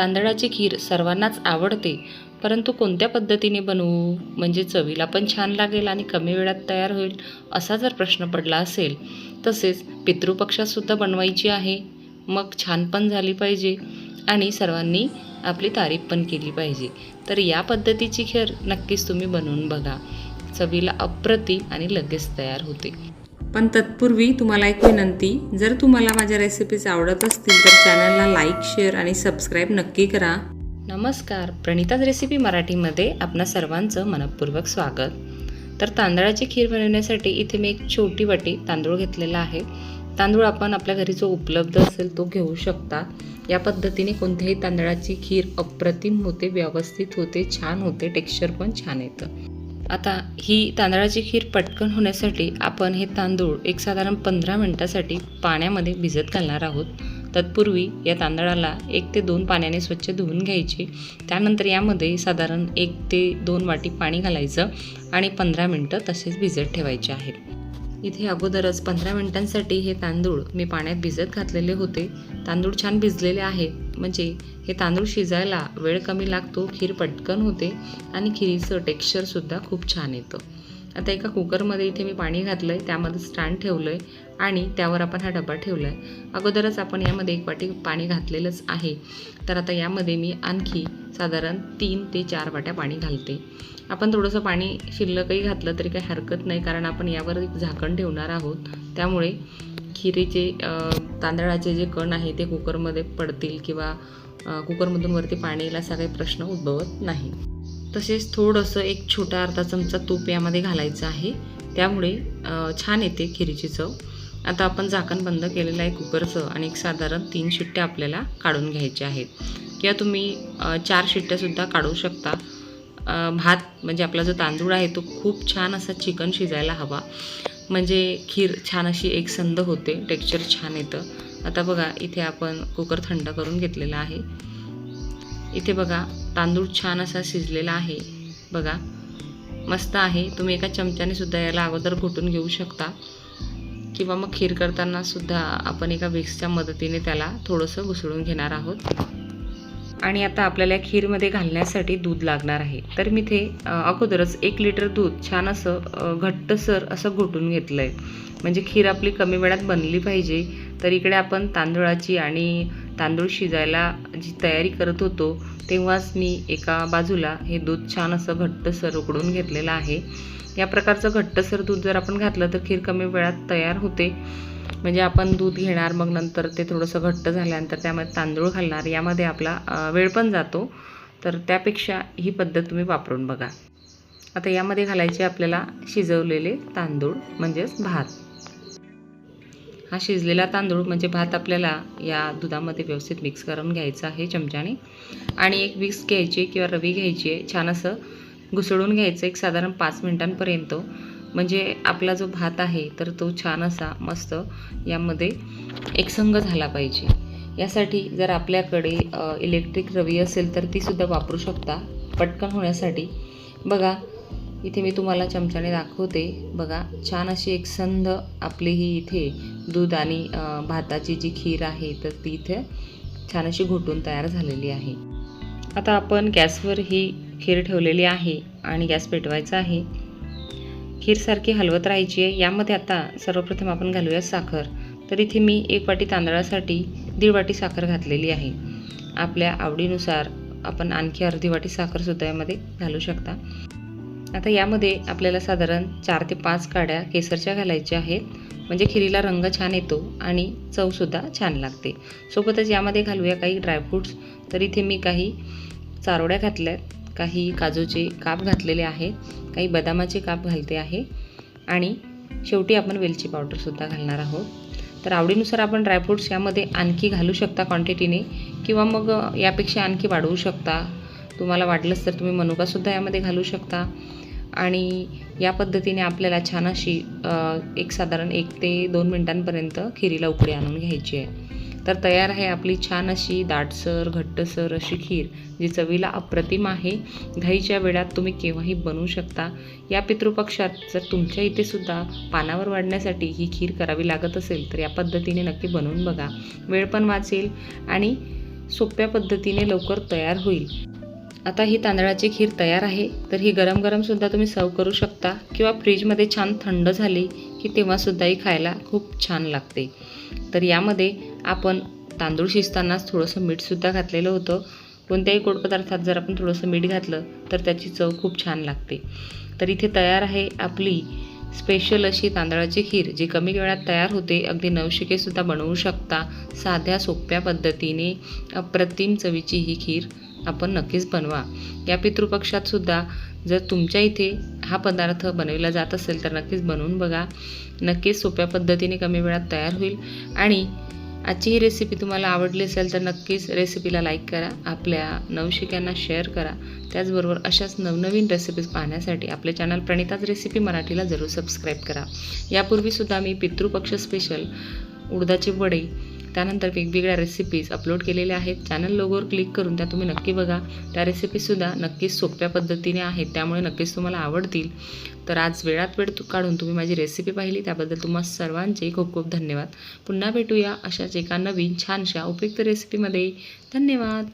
तांदळाची खीर सर्वांनाच आवडते. परंतु कोणत्या पद्धतीने बनवू? म्हणजे चवीला पण छान लागेल आणि कमी वेळात तयार होईल असा जर प्रश्न पडला असेल तसेच पितृपक्षातसुद्धा बनवायची आहे. मग छान पण झाली पाहिजे आणि सर्वांनी आपली तारीफ पण केली पाहिजे. तर या पद्धतीची खीर नक्कीच तुम्ही बनवून बघा. चवीला अप्रतिम आणि लगेच तयार होते. पण तत्पूर्वी तुम्हाला एक विनंती जर तुम्हाला माझ्या रेसिपीज आवडत असतील तर चॅनलला लाईक शेअर आणि सबस्क्राईब नक्की करा. नमस्कार प्रणिताज रेसिपी मराठीमध्ये आपणा सर्वांचं मनपूर्वक स्वागत. तर तांदळाची खीर बनवण्यासाठी इथे मी एक छोटी वाटी तांदूळ घेतलेला आहे. तांदूळ आपण आपल्या घरी जो उपलब्ध असेल तो घेऊ शकता. या पद्धतीने कोणत्याही तांदळाची खीर अप्रतिम होते व्यवस्थित होते छान होते टेक्स्चर पण छान येतं. आता ही तांदळाची खीर पटकन होण्यासाठी आपण हे तांदूळ एक साधारण पंधरा मिनटासाठी पाण्यामध्ये भिजत घालणार आहोत. तत्पूर्वी या तांदळाला एक ते दोन पाण्याने स्वच्छ धुवून घ्यायचे. त्यानंतर यामध्ये साधारण एक ते दोन वाटी पाणी घालायचं आणि पंधरा मिनटं तसेच भिजत ठेवायचे आहेत. इथे अगोदरच पंधरा मिनिटांसाठी हे तांदूळ मी पाण्यात भिजत घातलेले होते. तांदूळ छान भिजलेले आहेत म्हणजे हे तांदूळ शिजायला वेळ कमी लागतो खीर पटकन होते आणि खिरीचं टेक्स्चरसुद्धा खूप छान येतं. आता एका कुकरमध्ये इथे मी पाणी घातलं आहे त्यामध्ये स्टँड ठेवलं आहे आणि त्यावर आपण हा डबा ठेवला आहे अगोदरच आपण यामध्ये एक वाटी पाणी घातलेलंच आहे. तर आता यामध्ये मी आणखी साधारण तीन ते चार वाट्या पाणी घालते. आपण थोडंसं पाणी शिल्लकही घातलं तरी काही हरकत नाही कारण आपण यावर एक झाकण ठेवणार आहोत. त्यामुळे खिरीचे तांदळाचे जे कण आहे ते कुकरमध्ये पडतील किंवा कुकरमधून वरती पाणी येईल असा काही प्रश्न उद्भवत नाही. तसेच थोडंसं एक छोटा अर्धा चमचा तूप यामध्ये घालायचं आहे. त्यामुळे छान येते खिरीची चव. आता आपण झाकण बंद केलेलं आहे कुकरचं आणि एक साधारण तीन शिट्ट्या आपल्याला काढून घ्यायच्या आहेत. किंवा तुम्ही चार शिट्ट्यासुद्धा काढू शकता. भात म्हणजे आपला जो तांदूळ आहे तो खूप छान असा चिकन शिजायला हवा. म्हणजे खीर छान अशी एक संद होते टेक्स्चर छान येतं. आता बघा इथे आपण कुकर थंड करून घेतलेला आहे. इथे बघा तांदूळ छान असा शिजलेला आहे. बघा मस्त आहे. तुम्ही एका चमच्याने सुद्धा याला अगोदर घोटून घेऊ शकता. किंवा मग खीर करताना सुद्धा आपण एका विक्सच्या मदतीने त्याला थोडंसं घुसळून घेणार आहोत. आणि आता आपल्याला खीरमध्ये घालण्यासाठी दूध लागणार आहे. तर मी ते अगोदरच एक लिटर दूध छान असं घट्टसर असं घोटून घेतलं आहे म्हणजे खीर आपली कमी वेळात बनली पाहिजे तर इकडे आपण तांदूळाची आणि तांदूळ शिजायला जी तयारी करत होतो तेव्हाच मी एका बाजूला हे दूध छान असं घट्टसर उकडून घेतलेलं आहे. या प्रकारचं घट्टसर दूध जर आपण घातलं तर खीर कमी वेळात तयार होते. म्हणजे आपण दूध घेणार मग नंतर ते थोडंसं घट्ट झाल्यानंतर त्यामध्ये तांदूळ घालणार यामध्ये आपला वेळ पण जातो. तर त्यापेक्षा ही पद्धत तुम्ही वापरून बघा. आता यामध्ये घालायचे आपल्याला शिजवलेले तांदूळ म्हणजेच भात. हा शिजलेला तांदूळ म्हणजे भात आपल्याला या दुधामध्ये व्यवस्थित मिक्स करून घ्यायचा आहे चमच्याने. आणि एक विक्स घ्यायची किंवा रवी घ्यायची आहे. छान असं घुसळून घ्यायचं एक साधारण पाच मिनिटांपर्यंत. म्हणजे आपला जो भात आहे तर तो छान असा मस्त यामध्ये एकसंग झाला पाहिजे. यासाठी जर आपल्याकडे इलेक्ट्रिक रवी असेल तर तीसुद्धा वापरू शकता. पटकन होण्यासाठी. बघा इथे मी तुम्हाला चमच्याने दाखवते. बघा छान अशी एक संध आपली ही इथे दूध आणि भाताची जी खीर आहे तर ती इथे छान अशी घोटून तयार झालेली आहे. आता आपण गॅसवर ही खीर ठेवलेली आहे आणि गॅस पेटवायचा आहे. खीरसारखी हलवत राहायची आहे. यामध्ये आता सर्वप्रथम आपण घालूया साखर. तर इथे मी एक वाटी तांदळासाठी दीड वाटी साखर घातलेली आहे. आपल्या आवडीनुसार आपण आणखी अर्धी वाटी साखरसुद्धा यामध्ये घालू शकता. आता यामध्ये आपल्याला साधारण चार ते पाच काड्या केसरच्या घालायच्या आहेत. म्हणजे खिरीला रंग छान येतो आणि चवसुद्धा छान लागते. सोबतच यामध्ये घालूया काही ड्रायफ्रूट्स. तर इथे मी काही चारोड्या आहेत काही काजूचे काप घातलेले आहेत काही बदामाचे काप घालते आहे आणि शेवटी आपण वेलची पावडरसुद्धा घालणार आहोत. तर आवडीनुसार आपण ड्रायफ्रूट्स यामध्ये आणखी घालू शकता क्वांटिटीने किंवा मग यापेक्षा आणखी वाढवू शकता. तुम्हाला वाटलंच तर तुम्ही मनुकासुद्धा यामध्ये घालू शकता. आणि या पद्धतीने आपल्याला छान अशी एक साधारण एक ते दोन मिनटांपर्यंत खिरीला उकडी आणून घ्यायची आहे. तर तयार आहे आपली छान अशी दाटसर घट्टसर अशी खीर जी चवीला अप्रतिम आहे. घाईच्या वेळात तुम्ही केव्हाही बनवू शकता. या पितृपक्षात जर तुमच्या इथे सुद्धा पानावर वाढण्यासाठी ही खीर करावी लागत असेल तर या पद्धतीने नक्की बनवून बघा. वेळ पण वाचेल आणि सोप्या पद्धतीने लवकर तयार होईल. आता ही तांदळाची खीर तयार आहे तर ही गरम गरमसुद्धा तुम्ही सर्व करू शकता किंवा फ्रीजमध्ये छान थंड झाली की तेव्हासुद्धा ही खायला खूप छान लागते. तर यामध्ये आपण तांदूळ शिजतानाच थोडंसं मीठसुद्धा घातलेलं होतं. कोणत्याही गोड पदार्थात जर आपण थोडंसं मीठ घातलं तर त्याची चव खूप छान लागते. तर इथे तयार आहे आपली स्पेशल अशी तांदळाची खीर जी कमी वेळात तयार होते. अगदी नवशिकेसुद्धा बनवू शकता. साध्या सोप्या पद्धतीने अप्रतिम चवीची ही खीर आपण नक्कीच बनवा. या पितृपक्षातसुद्धा जर तुमच्या इथे हा पदार्थ बनविला जात असेल तर नक्कीच बनवून बघा. नक्कीच सोप्या पद्धतीने कमी वेळात तयार होईल. आणि आजची ही रेसिपी तुम्हाला आवडली असेल तर नक्कीच रेसिपीला लाईक करा आपल्या नवशिक्यांना शेअर करा. त्याचबरोबर अशाच नवनवीन रेसिपीज पाहण्यासाठी आपले चॅनल प्रणिताज रेसिपी मराठीला जरूर सबस्क्राईब करा. यापूर्वीसुद्धा मी पितृपक्ष स्पेशल उडदाचे वडे त्यानंतर वेगवेगळ्या रेसिपीज अपलोड केलेल्या आहेत. चॅनल लोगोवर क्लिक करून त्या तुम्ही नक्की बघा. त्या रेसिपीसुद्धा नक्कीच सोप्या पद्धतीने आहेत. त्यामुळे नक्कीच तुम्हाला आवडतील. तर आज वेळात वेळ काढून तुम्ही माझी रेसिपी पाहिली. त्याबद्दल तुम्हा सर्वांचे खूप खूप धन्यवाद. पुन्हा भेटूया अशाच एका नवीन छानशा उपयुक्त रेसिपीमध्ये धन्यवाद.